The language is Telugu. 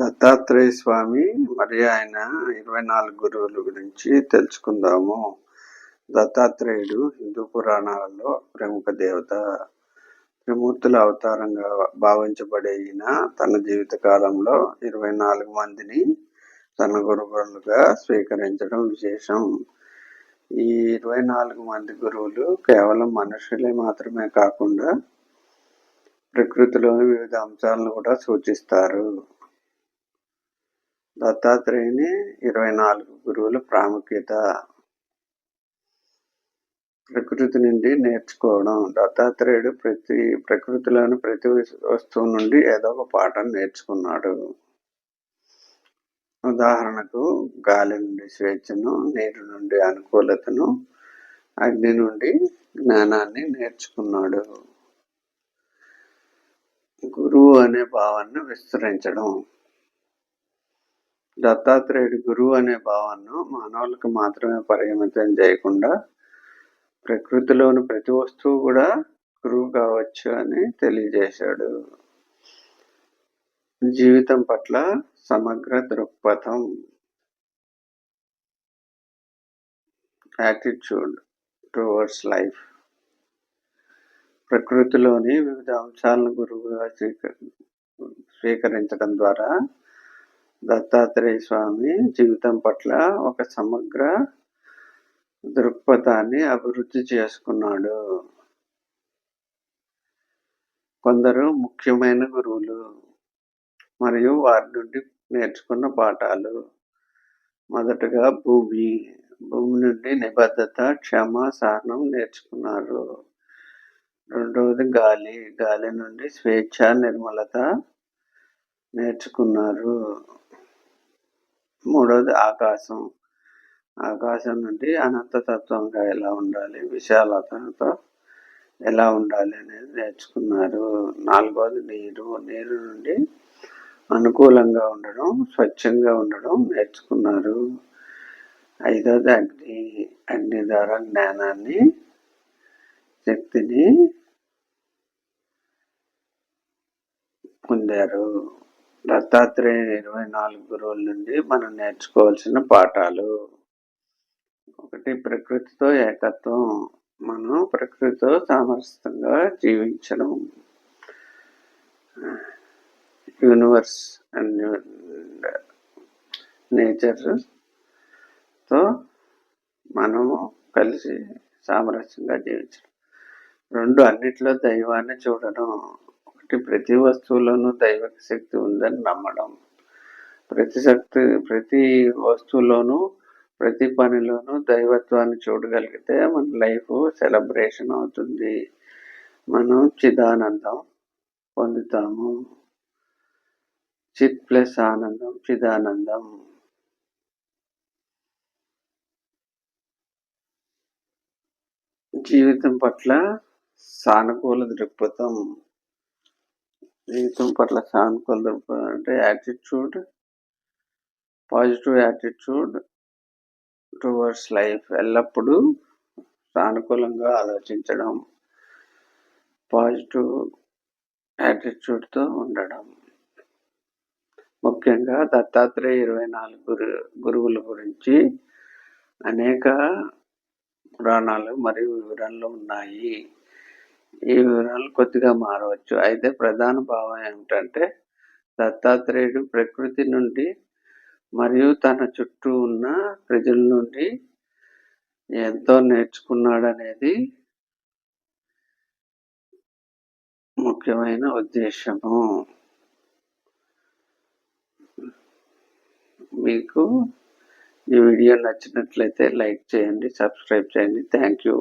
దత్తాత్రేయ స్వామి మరి ఆయన ఇరవై నాలుగు గురువుల గురించి తెలుసుకుందాము. దత్తాత్రేయుడు హిందూ పురాణాలలో ప్రముఖ దేవత త్రిమూర్తుల అవతారంగా భావించబడే ఈయన తన జీవిత కాలంలో ఇరవై నాలుగు మందిని తన గురువులుగా స్వీకరించడం విశేషం. ఈ ఇరవై నాలుగు మంది గురువులు కేవలం మనుషులే మాత్రమే కాకుండా ప్రకృతిలోని వివిధ అంశాలను కూడా సూచిస్తారు. దత్తాత్రేయుని ఇరవై నాలుగు గురువుల ప్రాముఖ్యత. ప్రకృతి నుండి నేర్చుకోవడం. దత్తాత్రేయుడు ప్రతి ప్రకృతిలోని ప్రతి వస్తువు నుండి ఏదో ఒక పాఠం నేర్చుకున్నాడు. ఉదాహరణకు గాలి నుండి స్వేచ్ఛను నీరు నుండి అనుకూలతను అగ్ని నుండి జ్ఞానాన్ని నేర్చుకున్నాడు. గురువు అనే భావాన్ని విస్తరించడం. దత్తాత్రేయుడు గురువు అనే భావాన్ని మానవులకు మాత్రమే పరిమితం చేయకుండా ప్రకృతిలోని ప్రతి వస్తువు కూడా గురువు కావచ్చు అని తెలియజేశాడు. జీవితం పట్ల సమగ్ర దృక్పథం. యాటిట్యూడ్ టువర్డ్స్ లైఫ్ ప్రకృతిలోని వివిధ అంశాలను గురువుగా స్వీకరించడం ద్వారా దత్తాత్రేయ స్వామి జీవితం పట్ల ఒక సమగ్ర దృక్పథాన్ని అభివృద్ధి చేసుకున్నాడు. కొందరు ముఖ్యమైన గురువులు మరియు వారి నుండి నేర్చుకున్న పాఠాలు. మొదటగా భూమి భూమి నుండి నిబద్ధత క్షమ సహనం నేర్చుకున్నారు. రెండవది గాలి గాలి నుండి స్వేచ్ఛ నిర్మలత నేర్చుకున్నారు. మూడవది ఆకాశం. ఆకాశం నుండి అనంతతత్వంగా ఎలా ఉండాలి? విశాలతతో ఎలా ఉండాలి అనేది నేర్చుకున్నారు. నాలుగవది నీరు. నీరు నుండి అనుకూలంగా ఉండడం స్వచ్ఛంగా ఉండడం నేర్చుకున్నారు. ఐదవది అగ్ని. అగ్ని ద్వారా జ్ఞానాన్ని శక్తిని పొందారు. దత్తాత్రేయ ఇరవై నాలుగు రోజుల నుండి మనం నేర్చుకోవాల్సిన పాఠాలు. ఒకటి ప్రకృతితో ఏకత్వం. మనం ప్రకృతితో సామరస్యంగా జీవించడం. యూనివర్స్ అండ్ నేచర్తో మనము కలిసి సామరస్యంగా జీవించడం. రెండు అన్నిట్లో దైవాన్ని చూడడం. ఒకటి ప్రతి వస్తువులోనూ దైవిక శక్తి ఉందని నమ్మడం. ప్రతి శక్తి ప్రతి వస్తువులోనూ ప్రతి పనిలోనూ దైవత్వాన్ని చూడగలిగితే మన లైఫ్ సెలబ్రేషన్ అవుతుంది. మనం చిదానందం పొందుతాము. చిత్ ప్లస్ ఆనందం చిదానందం. జీవితం పట్ల సానుకూల దృక్పథం. జీవితం పట్ల సానుకూల అంటే attitude positive attitude towards life ఎల్లప్పుడూ సానుకూలంగా ఆలోచించడం పాజిటివ్ యాటిట్యూడ్తో ఉండడం. ముఖ్యంగా దత్తాత్రేయ ఇరవై నాలుగు గురు గురువుల గురించి అనేక పురాణాలు మరియు వివరణలు ఉన్నాయి. ఈ వివరాలు కొద్దిగా మారవచ్చు. అయితే ప్రధాన భావం ఏమిటంటే దత్తాత్రేయుడు ప్రకృతి నుండి మరియు తన చుట్టూ ఉన్న ప్రజల నుండి ఎంతో నేర్చుకున్నాడనేది ముఖ్యమైన ఉద్దేశము. మీకు ఈ వీడియో నచ్చినట్లయితే లైక్ చేయండి సబ్స్క్రైబ్ చేయండి. Thank you.